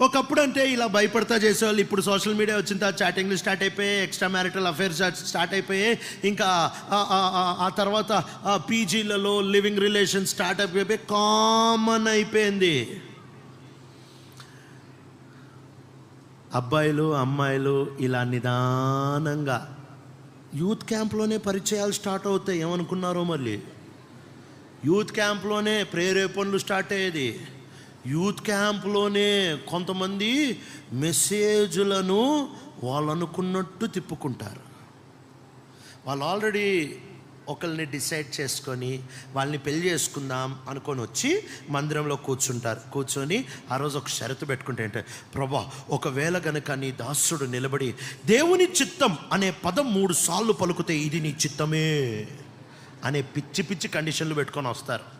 ఒకప్పుడు అంటే ఇలా భయపడతా చేసేవాళ్ళు ఇప్పుడు సోషల్ మీడియా వచ్చిన తర్వాత చాటింగ్లు స్టార్ట్ అయిపోయాయి ఎక్స్ట్రా మ్యారిటల్ అఫైర్స్ స్టార్ట్ అయిపోయాయి ఇంకా ఆ- తర్వాత పీజీలలో లివింగ్ రిలేషన్ స్టార్ట్ అయిపోయి కామన్ అయిపోయింది. అబ్బాయిలు అమ్మాయిలు ఇలా నిదానంగా యూత్ క్యాంప్లోనే పరిచయాలు స్టార్ట్ అవుతాయి ఏమనుకున్నారో మళ్ళీ? యూత్ క్యాంప్లోనే ప్రేరేపణలు స్టార్ట్ అయ్యేది. యూత్ క్యాంప్లోనే కొంతమంది మెసేజ్లను వాళ్ళు అనుకున్నట్టు తిప్పుకుంటారు. వాళ్ళు ఆల్రెడీ ఒకరిని డిసైడ్ చేసుకొని వాళ్ళని పెళ్ళి చేసుకుందాం అనుకొని వచ్చి మందిరంలో కూర్చుంటారు. కూర్చొని ఆ రోజు ఒక షరతు పెట్టుకుంటే అంటే ప్రభా ఒకవేళ గనక నీ దాసుడు నిలబడి దేవుని చిత్తం అనే పదం మూడు సార్లు పలుకుతే ఇది నీ చిత్తమే అనే పిచ్చి పిచ్చి కండిషన్లు పెట్టుకొని వస్తారు.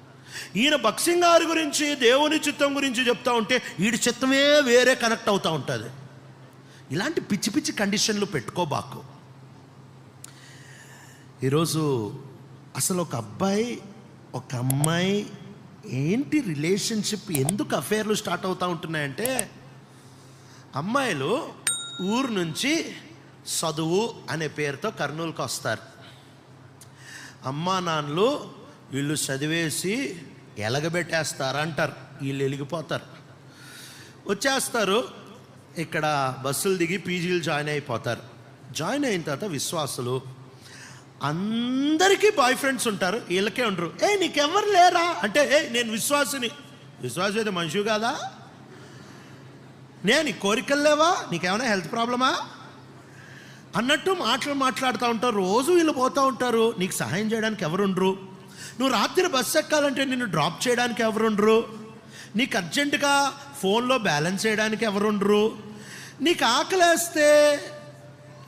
ఈయన బక్సింగ్ గారి గురించి దేవుని చిత్తం గురించి చెప్తా ఉంటే వీడి చిత్తమే వేరే కనెక్ట్ అవుతూ ఉంటుంది. ఇలాంటి పిచ్చి పిచ్చి కండిషన్లు పెట్టుకోబాకు. ఈరోజు అసలు ఒక అబ్బాయి ఒక అమ్మాయి ఏంటి రిలేషన్షిప్ ఎందుకు అఫేర్లు స్టార్ట్ అవుతూ ఉంటున్నాయంటే అమ్మాయిలు ఊరు నుంచి చదువు అనే పేరుతో కర్నూలుకి వస్తారు అమ్మా నాన్నలు వీళ్ళు చదివేసి ఎలగబెట్టేస్తారు అంటారు వీళ్ళు వెలిగిపోతారు వచ్చేస్తారు. ఇక్కడ బస్సులు దిగి పీజీలు జాయిన్ అయిపోతారు. జాయిన్ అయిన తర్వాత విశ్వాసులు అందరికీ బాయ్ ఫ్రెండ్స్ ఉంటారు. వీళ్ళకే ఉండరు. ఏ నీకెవరు లేరా? అంటే ఏ నేను విశ్వాసిని. విశ్వాసం అయితే మనిషి కాదా? నేను కోరికలు లేవా? నీకేమైనా హెల్త్ ప్రాబ్లమా? అన్నట్టు మాటలు మాట్లాడుతూ ఉంటారు. రోజు వీళ్ళు పోతూ ఉంటారు. నీకు సహాయం చేయడానికి ఎవరుండరు? నువ్వు రాత్రి బస్సు ఎక్కాలంటే నిన్ను డ్రాప్ చేయడానికి ఎవరుండరు? నీకు అర్జెంటుగా ఫోన్లో బ్యాలెన్స్ చేయడానికి ఎవరుండరు? నీకు ఆకలేస్తే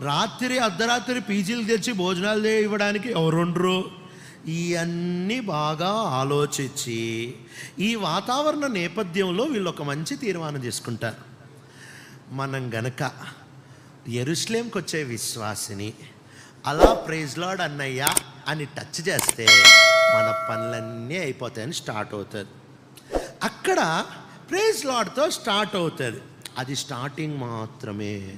రాత్రి అర్ధరాత్రి పీజీలు తెచ్చి భోజనాలు ఇవ్వడానికి ఎవరుండరు? ఇవన్నీ బాగా ఆలోచించి ఈ వాతావరణ నేపథ్యంలో వీళ్ళు ఒక మంచి తీర్మానం చేసుకుంటారు. మనం గనక ఎరుస్లేంకి వచ్చే విశ్వాసిని అలా ప్రైజ్లాడ్ అన్నయ్యా అన్నయ్య అని టచ్ చేస్తే మన పనులన్నీ అయిపోతాయని స్టార్ట్ అవుతుంది. అక్కడ ప్రేజ్ లాడ్తో స్టార్ట్ అవుతుంది. అది స్టార్టింగ్ మాత్రమే.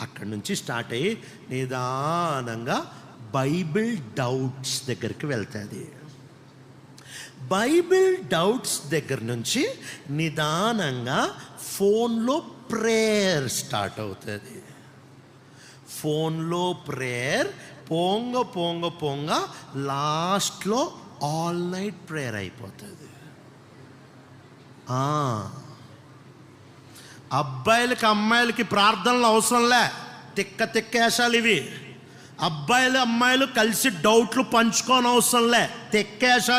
అక్కడి నుంచి స్టార్ట్ అయ్యి నిదానంగా బైబిల్ డౌట్స్ దగ్గరికి వెళ్తుంది. బైబిల్ డౌట్స్ దగ్గర నుంచి నిదానంగా ఫోన్లో ప్రేయర్ స్టార్ట్ అవుతుంది. ఫోన్లో ప్రేయర్ పొంగ పొంగ పొంగ లాస్ట్లో ఆల్ నైట్ ప్రేయర్ అయిపోతుంది. అబ్బాయిలకి అమ్మాయిలకి ప్రార్థనలు అవసరంలే. తిక్క తిక్కేశాలు ఇవి. అబ్బాయిలు అమ్మాయిలు కలిసి డౌట్లు పంచుకోని అవసరంలే.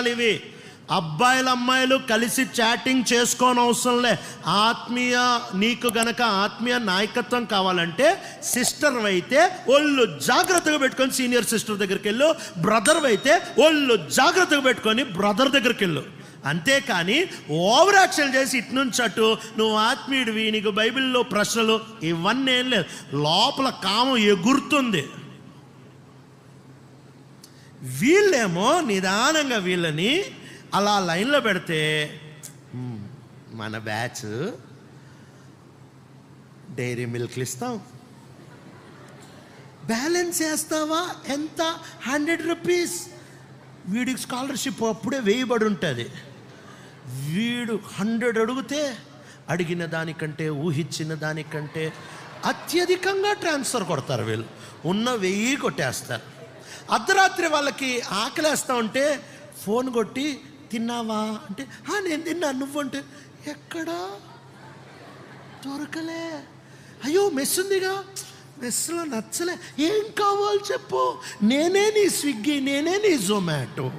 ఇవి. అబ్బాయిలు అమ్మాయిలు కలిసి చాటింగ్ చేసుకోని అవసరంలే ఆత్మీయ నీకు గనక ఆత్మీయ నాయకత్వం కావాలంటే సిస్టర్ అయితే ఒళ్ళు జాగ్రత్తగా పెట్టుకొని సీనియర్ సిస్టర్ దగ్గరికి వెళ్ళు. బ్రదర్ అయితే ఒళ్ళు జాగ్రత్తగా పెట్టుకొని బ్రదర్ దగ్గరికి వెళ్ళు. అంతేకాని ఓవర్ యాక్షన్ చేసి ఇటు నుంచి అటు నువ్వు ఆత్మీయుడివి నీకు బైబిల్లో ప్రశ్నలు ఇవన్నీ ఏం లేదు. లోపల కామం ఎగురుతుంది. వీళ్ళేమో నిదానంగా వీళ్ళని అలా లైన్లో పెడితే మన బ్యాచ్ డైరీ మిల్క్లు ఇస్తాం. బ్యాలెన్స్ వేస్తావా ఎంత? Hundred rupees. వీడికి స్కాలర్షిప్ అప్పుడే వేయబడి ఉంటుంది. వీడు హండ్రెడ్ అడిగితే అడిగిన దానికంటే ఊహించిన దానికంటే అత్యధికంగా ట్రాన్స్ఫర్ కొడతారు వీళ్ళు. ఉన్న వెయ్యి కొట్టేస్తారు. అర్ధరాత్రి వాళ్ళకి ఆకలేస్తా ఉంటే ఫోన్ కొట్టి తిన్నావా? అంటే నేను తిన్నా నువ్వు అంటే ఎక్కడా? దొరకలే. అయ్యో మెస్ ఉందిగా. మెస్లో నచ్చలే. ఏం కావాలి చెప్పు. నేనే నీ స్విగ్గీ నేనే నీ జొమాటో.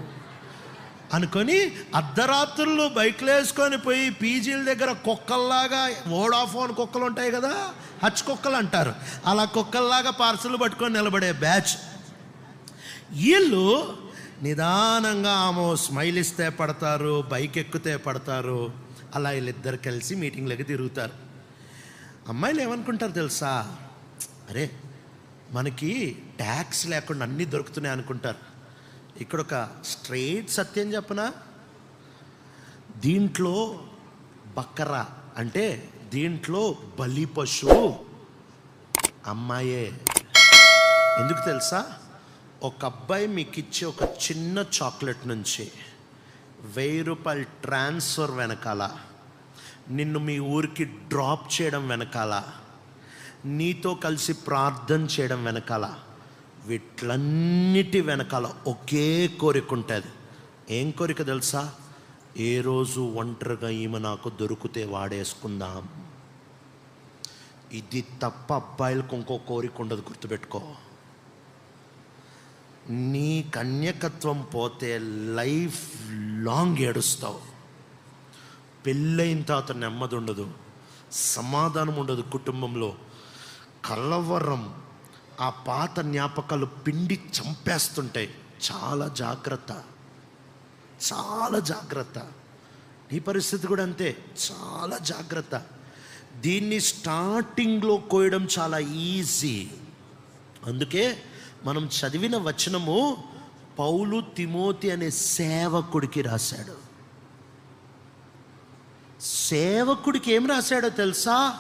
అనుకొని అర్ధరాత్రులు బైక్లు వేసుకొని పోయి పీజీల దగ్గర కుక్కల్లాగా వోడాఫోన్ కుక్కలు ఉంటాయి కదా హచ్ కుక్కలు అంటారు. అలా కుక్కల్లాగా పార్సల్ పట్టుకొని నిలబడే బ్యాచ్. వీళ్ళు నిదానంగా ఆమె స్మైల్ ఇస్తే పడతారు బైక్ ఎక్కితే పడతారు. అలా వీళ్ళిద్దరు కలిసి మీటింగ్లకి తిరుగుతారు. అమ్మాయిలు ఏమనుకుంటారు తెలుసా? అరే మనకి ట్యాక్స్ లేకుండా అన్నీ దొరుకుతున్నాయి అనుకుంటారు. ఇక్కడ ఒక స్ట్రైట్ సత్యం చెప్పనా? దీంట్లో బక్కరా అంటే దీంట్లో బలి పశువు అమ్మాయే. ఎందుకు తెలుసా? ఒక అబ్బాయి మీకు ఇచ్చే ఒక చిన్న చాక్లెట్ నుంచి వెయ్యి రూపాయల ట్రాన్స్ఫర్ వెనకాల నిన్ను మీ ఊరికి డ్రాప్ చేయడం వెనకాల నీతో కలిసి ప్రార్థన చేయడం వెనకాల వీటిలన్నిటి వెనకాల ఒకే కోరిక ఉంటుంది. ఏం కోరిక తెలుసా? ఏ రోజు ఒంటరిగా ఈమె నాకు దొరికితే వాడేసుకుందాం. ఇది తప్ప అబ్బాయిలకు ఇంకో కోరిక ఉండదు గుర్తుపెట్టుకో. నీ కన్యకత్వం పోతే లైఫ్ లాంగ్ ఏడుస్తావు. పెళ్ళైన తర్వాత నెమ్మది ఉండదు సమాధానం ఉండదు కుటుంబంలో. కలవరం ఆ పాత జ్ఞాపకాలు పిండి చంపేస్తుంటాయి. చాలా జాగ్రత్త చాలా జాగ్రత్త. నీ పరిస్థితి కూడా అంతే చాలా జాగ్రత్త. దీన్ని స్టార్టింగ్లో కోయడం చాలా ఈజీ. అందుకే మనం చదివిన వచనము పౌలు తిమోతి అనే సేవకుడికి రాశాడు. సేవకుడికి ఏం రాశాడో తెలుసా?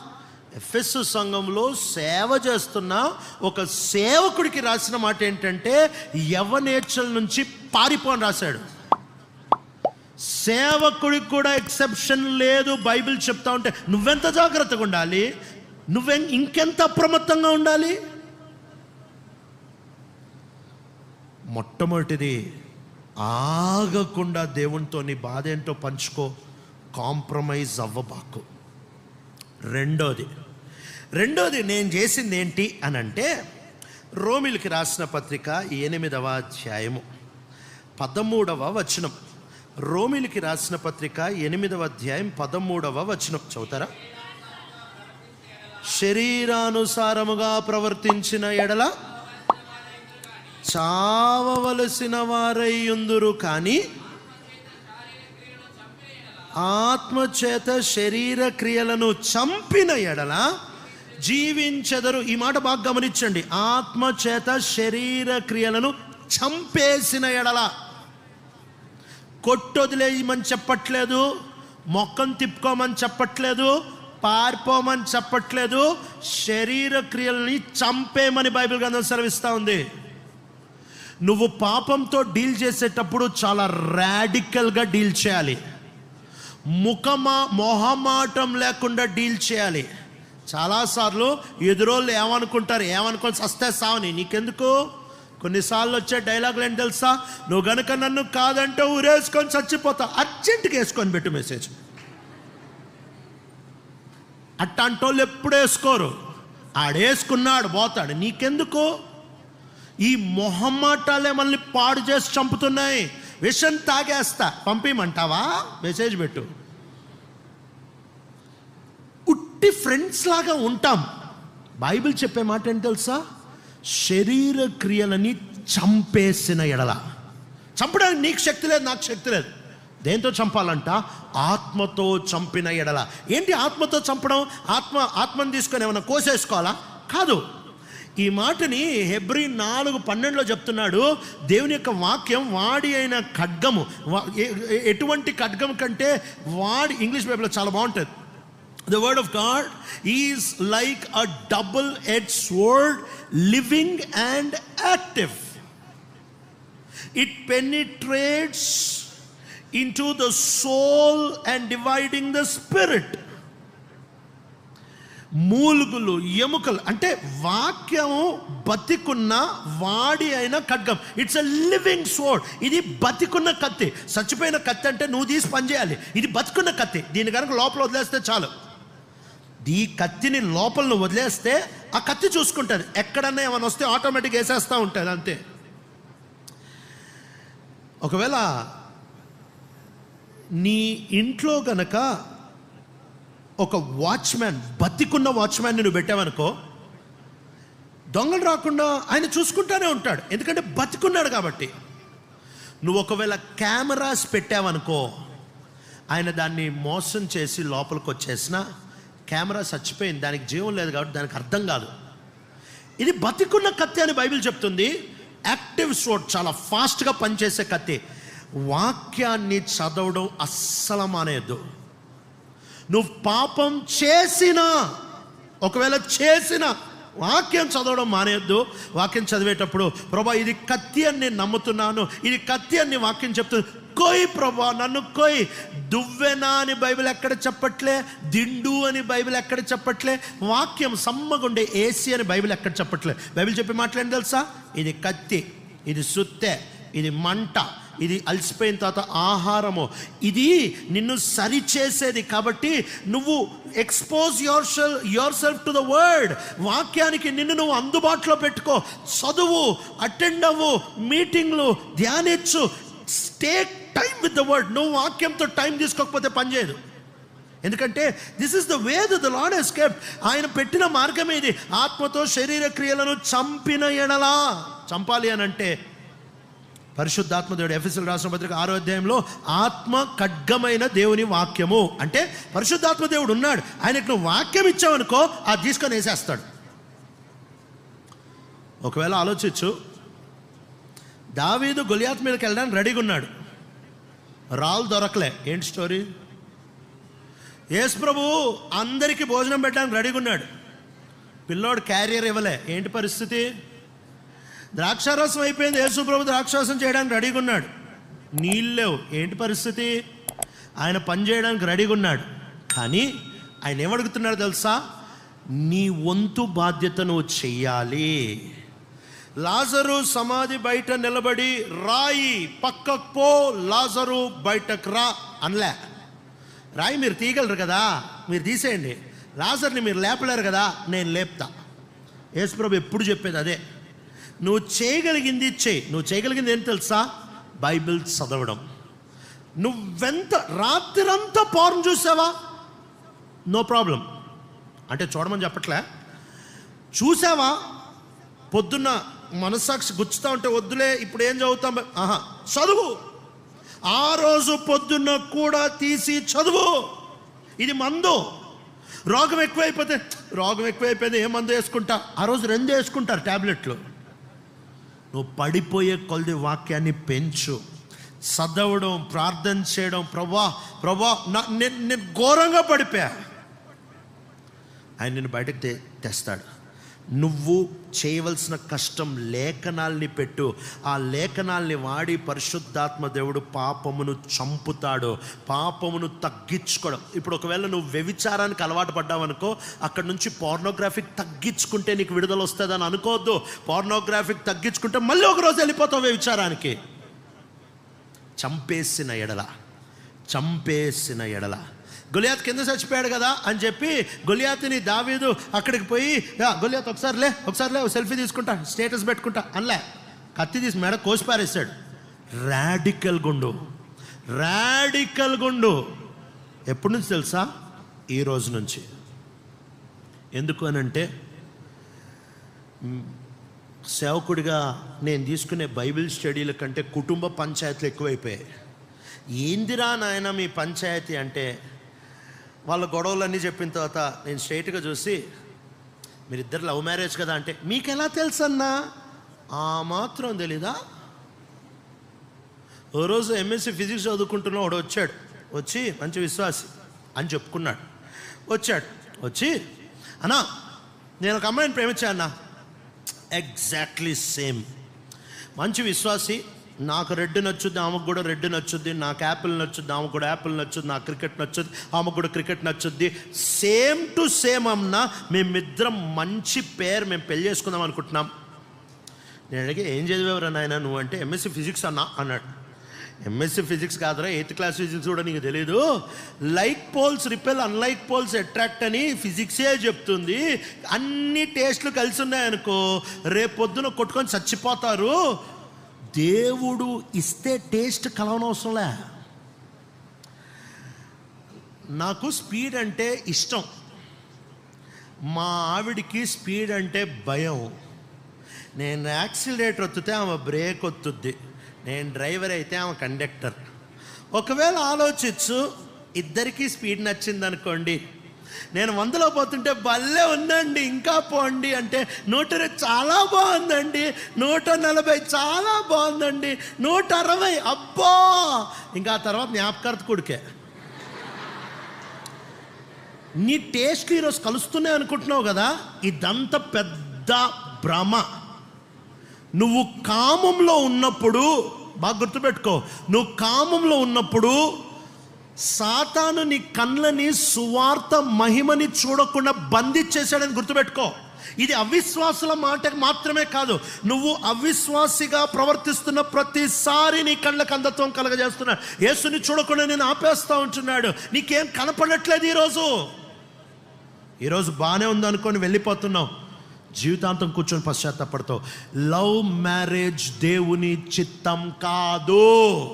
ఎఫ్ఎస్ సంఘంలో సేవ చేస్తున్న ఒక సేవకుడికి రాసిన మాట ఏంటంటే యవనేచ్చల నుంచి పారిపోని రాశాడు. సేవకుడికి కూడా ఎక్సెప్షన్ లేదు బైబిల్ చెప్తా ఉంటే నువ్వెంత జాగ్రత్తగా ఉండాలి? నువ్వెం ఇంకెంత అప్రమత్తంగా ఉండాలి? మొట్టమొదటిది ఆగకుండా దేవునితో నీ బాధ ఏంటో పంచుకో కాంప్రమైజ్ అవ్వబాకు. రెండోది రెండోది నేను చేసింది ఏంటి అని అంటే రోమిల్కి రాసిన పత్రిక ఎనిమిదవ అధ్యాయము పదమూడవ వచనం. రోమిలికి రాసిన పత్రిక ఎనిమిదవ అధ్యాయం పదమూడవ వచనం. చదువుతారా? శరీరానుసారముగా ప్రవర్తించిన ఎడల చావవలసిన వారయ్యుందురు కానీ ఆత్మచేత శరీర క్రియలను చంపిన ఎడల జీవించెదరు. ఈ మాట బాగా గమనించండి. ఆత్మచేత శరీర క్రియలను చంపేసిన ఎడల. కొట్టొదిలేయమని చెప్పట్లేదు. మొక్కను తిప్పుకోమని చెప్పట్లేదు. పారిపోమని చెప్పట్లేదు. శరీర క్రియలని చంపేమని బైబిల్ గ్రంథం సెలవిస్తూ ఉంది. నువ్వు పాపంతో డీల్ చేసేటప్పుడు చాలా రాడికల్గా డీల్ చేయాలి. ముఖమా మొహమాటం లేకుండా డీల్ చేయాలి. చాలాసార్లు ఎదురోళ్ళు ఏమనుకుంటారు? ఏమనుకోవాల్సి సస్తే సావని. నీకెందుకు? కొన్నిసార్లు వచ్చే డైలాగులు ఏంటి తెలుసా? నువ్వు గనుక నన్ను కాదంటే ఊరేసుకొని చచ్చిపోతా. అర్జెంటుగా వేసుకొని పెట్టు మెసేజ్. అట్టంటోళ్ళు ఎప్పుడు వేసుకోరు? ఆడేసుకున్నాడు పోతాడు. నీకెందుకు? ఈ మొహమ్మాటాలే మనల్ని పాడు చేసి చంపుతున్నాయి. విషం తాగేస్తా. పంపిమంటావా? మెసేజ్ పెట్టు. ఉట్టి ఫ్రెండ్స్ లాగా ఉంటాం. బైబిల్ చెప్పే మాట ఏంటి తెలుసా? శరీర క్రియలని చంపేసిన ఎడల. చంపడానికి నీకు శక్తి లేదు నాకు శక్తి లేదు. దేంతో చంపాలంట? ఆత్మతో చంపిన ఎడల. ఏంటి ఆత్మతో చంపడం? ఆత్మ ఆత్మను తీసుకొని ఏమైనా కోసేసుకోవాలా? కాదు. ఈ మాటని హెబ్రి నాలుగు పన్నెండులో చెప్తున్నాడు. దేవుని యొక్క వాక్యం వాడి అయిన ఖడ్గము. ఎటువంటి ఖడ్గం కంటే వాడి ఇంగ్లీష్ బైబిల్లో చాలా బాగుంటుంది. The word of God is like a double ed sword living and active it penetrates into the soul and dividing the spirit మూలుగులు ఎముకలు అంటే వాక్యము బతికున్న వాడి అయిన ఖడ్గం. ఇట్స్ అ లివింగ్ సోడ్ ఇది బతికున్న కత్తి. చచ్చిపోయిన కత్తి అంటే నువ్వు తీసి పనిచేయాలి ఇది బతికున్న కత్తి. దీని కనుక లోపల వదిలేస్తే చాలు. ఈ కత్తిని లోపల వదిలేస్తే ఆ కత్తి చూసుకుంటుంది. ఎక్కడన్నా ఏమైనా వస్తే ఆటోమేటిక్ వేసేస్తూ ఉంటుంది అంతే. ఒకవేళ నీ ఇంట్లో గనక ఒక వాచ్మ్యాన్ బతికున్న వాచ్మెన్ నువ్వు పెట్టావనుకో దొంగలు రాకుండా ఆయన చూసుకుంటానే ఉంటాడు. ఎందుకంటే బతికున్నాడు కాబట్టి. నువ్వు ఒకవేళ కెమెరాస్ పెట్టావనుకో ఆయన దాన్ని మోసం చేసి లోపలికి వచ్చేసిన కెమెరా చచ్చిపోయింది. దానికి జీవం లేదు కాబట్టి దానికి అర్థం కాదు. ఇది బతికున్న కత్తి అని బైబిల్ చెప్తుంది. యాక్టివ్ స్వోర్డ్ చాలా ఫాస్ట్గా పనిచేసే కత్తి. వాక్యాన్ని చదవడం అస్సలు మానేయద్దు. నువ్వు పాపం చేసినా ఒకవేళ చేసిన వాక్యం చదవడం మానేయద్దు. వాక్యం చదివేటప్పుడు ప్రభా ఇది కత్తి అని నేను నమ్ముతున్నాను. ఇది కత్తి అని వాక్యం చెప్తుంది. కొయ్ ప్రభా నన్ను కొయ్. దువ్వెనా అని బైబిల్ ఎక్కడ చెప్పట్లే? దిండు అని బైబిల్ ఎక్కడ చెప్పట్లే? వాక్యం సమ్మగుండే ఏసీ అని బైబిల్ ఎక్కడ చెప్పట్లే? బైబిల్ చెప్పి మాట్లాడి తెలుసా? ఇది కత్తి ఇది సుత్తే. ఇది మంట ఇది అలసిపోయిన తర్వాత ఆహారము. ఇది నిన్ను సరిచేసేది కాబట్టి నువ్వు expose yourself yourself to the word వాక్యానికి నిన్ను నువ్వు అందుబాటులో పెట్టుకో. చదువు అటెండ్ అవ్వు మీటింగ్లు ధ్యానించు. Take time with the word నువ్వు వాక్యంతో టైం తీసుకోకపోతే పనిచేయదు ఎందుకంటే this is the way the Lord escape ఆయన పెట్టిన మార్గం ఇది ఆత్మతో శరీర క్రియలను చంపిన ఎడలా. చంపాలి అని అంటే పరిశుద్ధాత్మ దేవుడు ఎఫ్ఎస్ఎల్ రాసిన పత్రిక ఆరో అధ్యాయంలో ఆత్మ ఖడ్గమైన దేవుని వాక్యము. అంటే పరిశుద్ధాత్మ దేవుడు ఉన్నాడు. ఆయనకు నువ్వు వాక్యం ఇచ్చావనుకో అది తీసుకొని వేసేస్తాడు. ఒకవేళ ఆలోచించు దావీదు గొలియాత్ మీదకి వెళ్ళడానికి రెడీగా ఉన్నాడు. రాళ్ళు దొరకలే. ఏంటి స్టోరీ? యేసు ప్రభు అందరికీ భోజనం పెట్టడానికి రెడీగా ఉన్నాడు. పిల్లోడు క్యారియర్ ఇవ్వలే. ఏంటి పరిస్థితి? ద్రాక్షారసం అయిపోయింది. యేసు ప్రభు ద్రాక్షారసం చేయడానికి రెడీగా ఉన్నాడు. నీళ్ళు లేవు. ఏంటి పరిస్థితి? ఆయన పని చేయడానికి రెడీగా ఉన్నాడు. కానీ ఆయన ఏమడుగుతున్నాడు తెలుసా? నీ వంతు బాధ్యతను చెయ్యాలి. లాజరు సమాధి బయట నిలబడి రాయి పక్కకు పో లాజరు బయటకు రా అనలే. రాయి మీరు తీయగలరు కదా? మీరు తీసేయండి. లాజర్ని మీరు లేపలేరు కదా? నేను లేపుతా. యేసుప్రభు ఎప్పుడు చెప్పేది అదే. నువ్వు చేయగలిగింది చేయి. నువ్వు చేయగలిగింది ఏం తెలుసా? బైబిల్ చదవడం. నువ్వెంత రాత్రంతా పార్న్ చూసావా? No problem. అంటే చూడమని చెప్పట్లే. చూసావా? పొద్దున్న మనస్సాక్షి గుచ్చుతా ఉంటే వద్దులే ఇప్పుడు ఏం చదువుతాం? ఆహా చదువు. ఆ రోజు పొద్దున్న కూడా తీసి చదువు. ఇది మందు. రోగం ఎక్కువైపోతే రోగం ఎక్కువైపోయింది ఏ మందు వేసుకుంటా? ఆ రోజు రెండు వేసుకుంటారు ట్యాబ్లెట్లు నువ్వు పడిపోయే కొలది వాక్యాన్ని పెంచు. చదవడం ప్రార్థన చేయడం ప్రభా ప్రభా నేను నేను ఘోరంగా పడిపోయా. ఆయన నేను బయటకు తెస్తాడు. నువ్వు చేయవలసిన కష్టం లేఖనాల్ని పెట్టు. ఆ లేఖనాల్ని వాడి పరిశుద్ధాత్మ దేవుడు పాపమును చంపుతాడు. పాపమును తగ్గించుకోవడం ఇప్పుడు ఒకవేళ నువ్వు వ్యభిచారానికి అలవాటు పడ్డావనుకో అక్కడ నుంచి పోర్నోగ్రాఫిక్ తగ్గించుకుంటే నీకు విడుదల వస్తుందని అనుకోవద్దు. పోర్నోగ్రాఫిక్ తగ్గించుకుంటే మళ్ళీ ఒక రోజు వెళ్ళిపోతావు వ్యభిచారానికి. చంపేసిన ఎడల. చంపేసిన ఎడల. గొలియాత్ కింద చచ్చిపోయాడు కదా అని చెప్పి గొలియాత్ని దావీదు అక్కడికి పోయి గొలియాత్ ఒకసారి లే ఒకసారి లే సెల్ఫీ తీసుకుంటా స్టేటస్ పెట్టుకుంటా అనలే. కత్తి తీసి మెడ కోసి పారేస్తాడు. రాడికల్ గుండు. రాడికల్ గుండు. ఎప్పటి నుంచి తెలుసా? ఈ రోజు నుంచి. ఎందుకు అనంటే అంటే సేవకుడిగా నేను తీసుకునే బైబిల్ స్టడీల కంటే కుటుంబ పంచాయతీలు ఎక్కువైపోయాయి. ఏందిరా నాయన మీ పంచాయతీ అంటే వాళ్ళ గొడవలన్నీ చెప్పిన తర్వాత నేను స్ట్రైట్గా చూసి మీరిద్దరు లవ్ మ్యారేజ్ కదా అంటే మీకు ఎలా తెలుసన్నా? ఆ మాత్రం తెలీదా? ఓ రోజు ఎంఎస్సి ఫిజిక్స్ చదువుకుంటున్న వాడు వచ్చాడు. వచ్చి మంచి విశ్వాసి అని చెప్పుకున్నాడు. వచ్చాడు. వచ్చి అన్నా నేను ఒక అమ్మాయిని ప్రేమించా అన్నా ఎగ్జాక్ట్లీ సేమ్. మంచి విశ్వాసి నాకు రెడ్ నచ్చుద్ది ఆమెకు కూడా రెడ్ నచ్చుద్ది నాకు యాపిల్ నచ్చుద్ది ఆమెకు కూడా యాపిల్ నచ్చుద్ది నాకు క్రికెట్ నచ్చుద్ది ఆమెకు కూడా క్రికెట్ నచ్చుద్ది. సేమ్ టు సేమ్ అమ్మ మేమిద్దరం మంచి పేరు మేము పెళ్ళి చేసుకుందాం అనుకుంటున్నాం. నేను అడిగి ఏం చదివేవరా నాయన నువ్వు? అంటే ఎంఎస్సి ఫిజిక్స్ అన్నా అన్నాడు. ఎంఎస్సి ఫిజిక్స్ కాదురా ఎయిత్ క్లాస్ ఫిజిక్స్ కూడా నీకు తెలియదు like poles repel unlike poles attract అని ఫిజిక్సే చెప్తుంది. అన్ని టేస్ట్లు కలిసి ఉన్నాయనుకో రేపు పొద్దున కొట్టుకొని చచ్చిపోతారు. దేవుడు ఇస్తే టేస్ట్ కలవనవసరంలే. నాకు స్పీడ్ అంటే ఇష్టం. మా ఆవిడికి స్పీడ్ అంటే భయం. నేను యాక్సిలేటర్ ఒత్తితే ఆమె బ్రేక్ ఒత్తుద్ది. నేను డ్రైవర్ అయితే ఆమె కండక్టర్. ఒకవేళ ఆలోచించు ఇద్దరికీ స్పీడ్ నచ్చింది అనుకోండి నేను వందలో పోతుంటే భలే ఉందండి ఇంకా పోండి అంటే నూట చాలా బాగుందండి నూట నలభై చాలా బాగుందండి నూట అరవై అబ్బా! ఇంకా ఆ తర్వాత జ్ఞాపకార్థ కొడుకే. నీ టేస్ట్ ఈరోజు కలుస్తున్నాయి అనుకుంటున్నావు కదా ఇదంతా పెద్ద భ్రమ. నువ్వు కామంలో ఉన్నప్పుడు బాగా గుర్తుపెట్టుకో నువ్వు కామంలో ఉన్నప్పుడు సాతాను నీ కళ్ళని సువార్త మహిమని చూడకుండా బంధించేశాడని గుర్తుపెట్టుకో. ఇది అవిశ్వాసుల మాటకు మాత్రమే కాదు. నువ్వు అవిశ్వాసిగా ప్రవర్తిస్తున్న ప్రతిసారి నీ కళ్ళకు అంధత్వం కలగజేస్తున్నాడు యేసుని చూడకుండా నేను ఆపేస్తా ఉంటున్నాడు. నీకేం కనపడట్లేదు ఈరోజు? ఈరోజు బాగానే ఉందనుకొని వెళ్ళిపోతున్నావు. జీవితాంతం కూర్చొని పశ్చాత్తపడతావు. లవ్ మ్యారేజ్ దేవుని చిత్తం కాదు.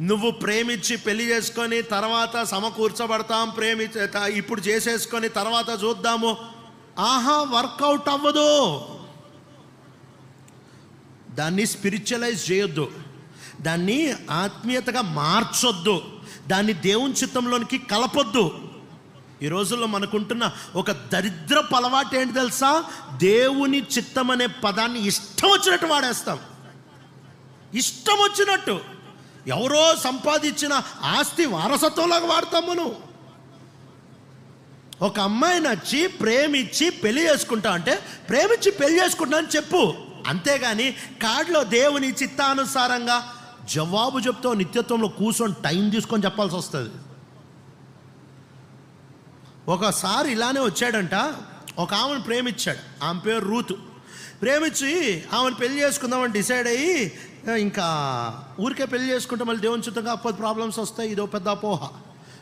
నువ్వు ప్రేమించి పెళ్ళి చేసుకొని తర్వాత సమకూర్చబడతాం ప్రేమి ఇప్పుడు చేసేసుకొని తర్వాత చూద్దాము. ఆహా వర్కౌట్ అవ్వదు. దాన్ని స్పిరిచువలైజ్ చేయొద్దు. దాన్ని ఆత్మీయతగా మార్చొద్దు. దాన్ని దేవుని చిత్తంలోనికి కలపొద్దు. ఈ రోజుల్లో మనకుంటున్న ఒక దరిద్రపు అలవాటు ఏంటి తెలుసా? దేవుని చిత్తం అనే పదాన్ని ఇష్టం వచ్చినట్టు వాడేస్తాం. ఇష్టం వచ్చినట్టు. ఎవరో సంపాదించిన ఆస్తి వారసత్వంలాగా వాడతాం మనం. ఒక అమ్మాయి నచ్చి ప్రేమించి పెళ్ళి చేసుకుంటా అంటే ప్రేమించి పెళ్ళి చేసుకుంటా అని చెప్పు. అంతేగాని కాడిలో దేవుని చిత్తానుసారంగా జవాబు చెప్తూ నిత్యత్వంలో కూర్చొని టైం తీసుకొని చెప్పాల్సి వస్తుంది. ఒకసారి ఇలానే వచ్చాడంట ఒక ఆమెను ప్రేమించాడు. ఆమె పేరు రూతు. ప్రేమించి ఆమెను పెళ్ళి చేసుకుందామని డిసైడ్ అయ్యి ఇంకా ఊరికే పెళ్ళి చేసుకుంటే మళ్ళీ దేవుని చిత్తం కాకపోతే ప్రాబ్లమ్స్ వస్తాయి. ఇదో పెద్ద అపోహ.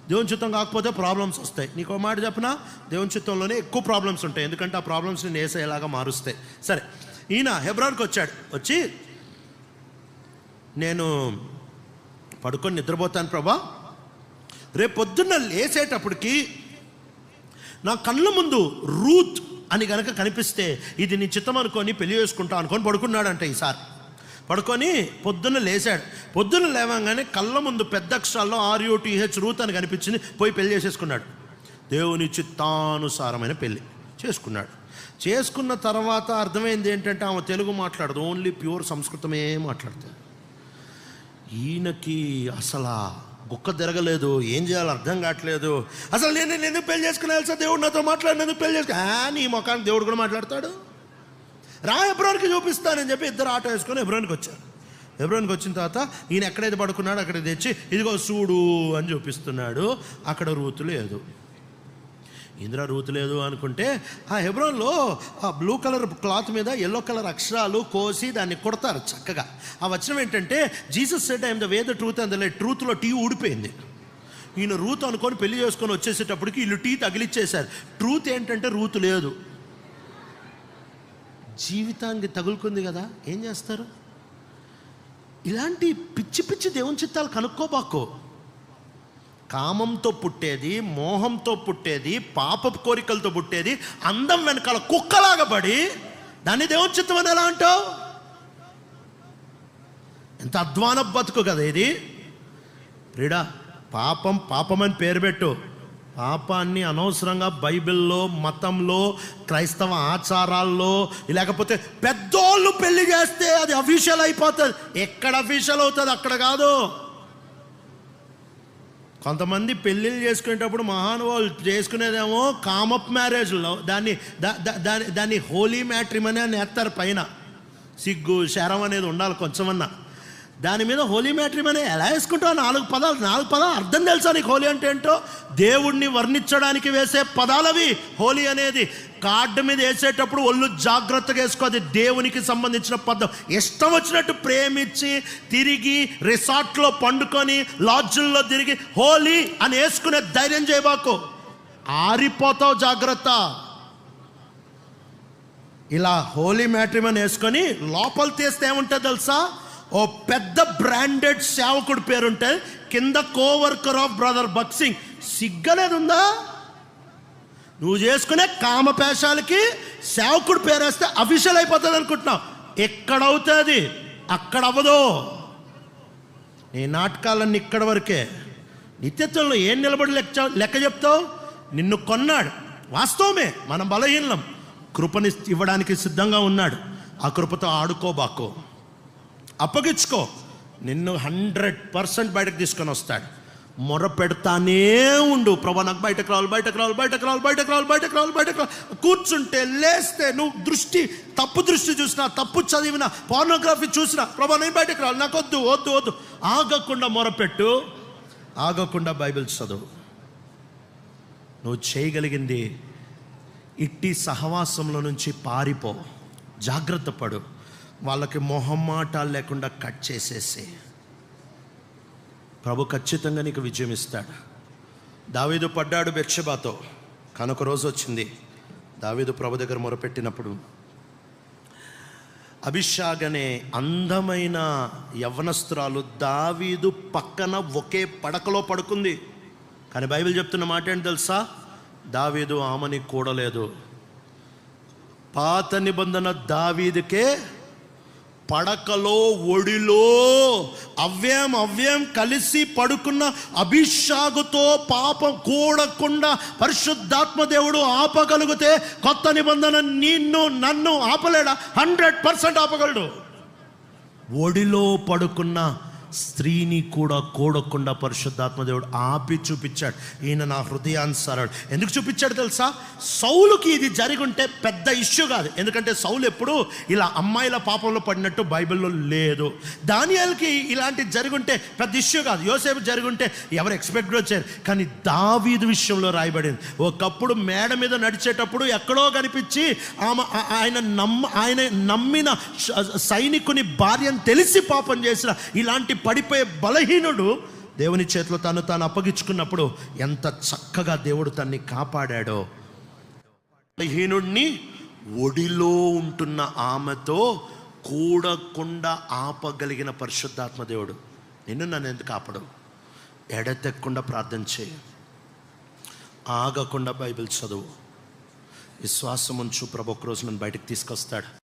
దేవుని చిత్తం కాకపోతే ప్రాబ్లమ్స్ వస్తాయి. నీకు ఒక మాట చెప్పిన? దేవుని చిత్తంలోనే ఎక్కువ ప్రాబ్లమ్స్ ఉంటాయి. ఎందుకంటే ఆ ప్రాబ్లమ్స్ని నేసేలాగా మారుస్తాయి. సరే ఈయన హెబ్రాన్కి వచ్చాడు. వచ్చి నేను పడుకొని నిద్రపోతాను ప్రభా. రేపు పొద్దున్న లేసేటప్పటికి నా కళ్ళ ముందు రూత్ అని గనక కనిపిస్తే ఇది నీ చిత్తం అనుకొని పెళ్ళి చేసుకుంటా అనుకొని పడుకున్నాడంట ఈసారి పడుకొని పొద్దున్న లేచాడు. పొద్దున్న లేవగానే కళ్ళ ముందు పెద్ద అక్షరాల్లో ఆర్యూటీహెచ్ రూత్ అని కనిపించింది. పోయి పెళ్ళి చేసేసుకున్నాడు. దేవుని చిత్తానుసారమైన పెళ్ళి చేసుకున్నాడు. చేసుకున్న తర్వాత అర్థమైంది ఏంటంటే ఆమె తెలుగు మాట్లాడదు. ఓన్లీ ప్యూర్ సంస్కృతమే మాట్లాడుతుంది. ఈయనకి అసలా గుక్క తిరగలేదు ఏం చేయాలో అర్థం కావట్లేదు. అసలు నేను నేను ఎందుకు పెళ్ళి చేసుకునేది సార్ దేవుడు నాతో మాట్లాడి ఎందుకు పెళ్ళి చేసుకు? నీ ముఖానికి దేవుడు కూడా మాట్లాడతాడు. రా ఎబ్రోన్కి చూపిస్తానని చెప్పి ఇద్దరు ఆటో వేసుకొని ఎబ్రోన్కి వచ్చారు. ఎబ్రోన్కి వచ్చిన తర్వాత ఈయన ఎక్కడైతే పడుకున్నాడో అక్కడ తెచ్చి ఇదిగో చూడు అని చూపిస్తున్నాడు. అక్కడ రూతు లేదు. ఇందిరా రూతు లేదు అనుకుంటే ఆ హెబ్రోన్లో ఆ బ్లూ కలర్ క్లాత్ మీద ఎల్లో కలర్ అక్షరాలు కోసి దాన్ని కొడతారు చక్కగా. ఆ వచనం ఏంటంటే Jesus said I'm the way the truth and the ట్రూత్లో T ఊడిపోయింది. ఈయన రూత్ అనుకొని పెళ్ళి చేసుకొని వచ్చేసేటప్పటికి వీళ్ళు టీ తగిలిచ్చేశారు. ట్రూత్ ఏంటంటే రూత్ లేదు. జీవితానికి తగులుకుంది కదా ఏం చేస్తారు? ఇలాంటి పిచ్చి పిచ్చి దేవుని చిత్తాలు కనుక్కోబాకో. కామంతో పుట్టేది మోహంతో పుట్టేది పాప కోరికలతో పుట్టేది అందం వెనకాల కుక్కలాగా పడి దాన్ని దేవుని చిత్తం అని ఎలా అంటావు? ఎంత అధ్వాన బతుకు కదా ఇది. ప్రిడా పాపం పాపం అని పేరు పెట్టు. పాపాన్ని అనవసరంగా బైబిల్లో మతంలో క్రైస్తవ ఆచారాల్లో లేకపోతే పెద్దోళ్ళు పెళ్ళి చేస్తే అది అఫీషియల్ అయిపోతుంది. ఎక్కడ అఫీషియల్ అవుతుంది అక్కడ కాదు. కొంతమంది పెళ్ళిళ్ళు చేసుకునేటప్పుడు మహానుభావులు చేసుకునేదేమో కామప్ మ్యారేజ్లో దాన్ని దా- దా- దాన్ని దాన్ని హోలీ మ్యాట్రిమని అని వేస్తారు పైన. సిగ్గు శరం అనేది ఉండాలి కొంచెమన్నా. దాని మీద హోలీ మ్యాట్రిమని ఎలా వేసుకుంటావు? నాలుగు పదాలు నాలుగు పదాలు అర్థం తెలుసా నీకు హోలీ అంటే ఏంటో? దేవుణ్ణి వర్ణించడానికి వేసే పదాలవి హోలీ అనేది. కార్డు మీద వేసేటప్పుడు ఒళ్ళు జాగ్రత్తగా వేసుకో అది దేవునికి సంబంధించిన పదం. ఇష్టం వచ్చినట్టు ప్రేమించి తిరిగి రిసార్ట్లో పండుకొని లాడ్జుల్లో తిరిగి హోలీ అని వేసుకునే ధైర్యం చేయబాకు. ఆరిపోతావు జాగ్రత్త. ఇలా హోలీ మ్యాట్రిమని వేసుకొని లోపల తీస్తే ఏముంటుంది తెలుసా? ఓ పెద్ద బ్రాండెడ్ సేవకుడు పేరుంటే కింద కోవర్కర్ ఆఫ్ బ్రదర్ బక్సింగ్ సిగ్గలేదు ఉందా నువ్వు చేసుకునే కామపేషాలకి సేవకుడు పేరేస్తే అఫీషియల్ అయిపోతుంది అనుకుంటున్నావు. ఎక్కడవుతుంది? అక్కడ అవ్వదు నీ నాటకాలన్నీ ఇక్కడ వరకే. నిత్యత్వంలో ఏం నిలబడి లెక్క లెక్క చెప్తావు? నిన్ను కొన్నాడు. వాస్తవమే మనం బలహీనం కృపని ఇవ్వడానికి సిద్ధంగా ఉన్నాడు. ఆ కృపతో ఆడుకోబాకో. అప్పగించుకో. నిన్ను హండ్రెడ్ పర్సెంట్ బయటకు తీసుకొని వస్తాడు. మొర పెడతానే ఉండు. ప్రభా నాకు బయటకు రావాలి బయటకు రావాలి బయటకు రావాలి బయటకు రావాలి బయటకు రావాలి బయటకు రావాలి. కూర్చుంటే లేస్తే నువ్వు దృష్టి తప్పు దృష్టి చూసినా తప్పు చదివినా పార్నోగ్రఫీ చూసినా ప్రభా నేను బయటకు రావాలి. నాకు వద్దు వద్దు వద్దు. ఆగకుండా మొరపెట్టు ఆగకుండా బైబిల్ చదువు. నువ్వు చేయగలిగింది ఇట్టి సహవాసంలో నుంచి పారిపో. జాగ్రత్త పడు. వాళ్ళకి మొహమ్మాటాలు లేకుండా కట్ చేసేసి. ప్రభు ఖచ్చితంగా నీకు విజయం ఇస్తాడు. దావీదు పడ్డాడు బెర్షబాతో కనుక రోజు వచ్చింది. దావీదు ప్రభు దగ్గర మొరపెట్టినప్పుడు అభిషాగ్ అనే అందమైన యవనస్త్రాలు దావీదు పక్కన ఒకే పడకలో పడుకుంది. కానీ బైబిల్ చెప్తున్న మాట ఏంటి తెలుసా? దావీదు ఆమెని కూడలేదు. పాత నిబంధన దావీదుకే పడకలో ఒడిలో అవ్యం అవ్యం కలిసి పడుకున్న అభిషాగుతో పాపం కూడకుండా పరిశుద్ధాత్మ దేవుడు ఆపగలిగితే కొత్త నిబంధన నిన్ను నన్ను ఆపలేడా? Hundred percent ఆపగలడు. ఒడిలో పడుకున్న స్త్రీని కూడా కూడకుండా పరిశుద్ధాత్మ దేవుడు ఆపి చూపించాడు. ఈయన నా హృదయానుసారాడు ఎందుకు చూపించాడు తెలుసా? సౌలుకి ఇది జరిగి ఉంటే పెద్ద ఇష్యూ కాదు. ఎందుకంటే సౌలు ఎప్పుడు ఇలా అమ్మాయిల పాపంలో పడినట్టు బైబిల్లో లేదు. దానియాలకి ఇలాంటి జరుగుంటే పెద్ద ఇష్యూ కాదు. యోసేపు జరుగుంటే ఎవరు ఎక్స్పెక్ట్ కూడా చేయరు. కానీ దావీదు విషయంలో రాయబడింది. ఒకప్పుడు మేడ మీద నడిచేటప్పుడు ఎక్కడో కనిపించి ఆమె ఆయన నమ్మ ఆయన నమ్మిన సైనికుని భార్యను తెలిసి పాపం చేసిన ఇలాంటి పడిపోయే బలహీనుడు దేవుని చేతిలో తను తాను అప్పగించుకున్నప్పుడు ఎంత చక్కగా దేవుడు తన్ని కాపాడాడో. బలహీనుడిని ఒడిలో ఉంటున్న ఆమెతో కూడకుండా ఆపగలిగిన పరిశుద్ధాత్మ దేవుడు. నిన్ను నన్ను ఎందుకు ఆపడు? ఎడతెక్కకుండా ప్రార్థన చేయ. ఆగకుండా బైబిల్ చదువు. విశ్వాసం ఉంచు ప్రభు ఒక నన్ను బయటకు తీసుకొస్తాడు.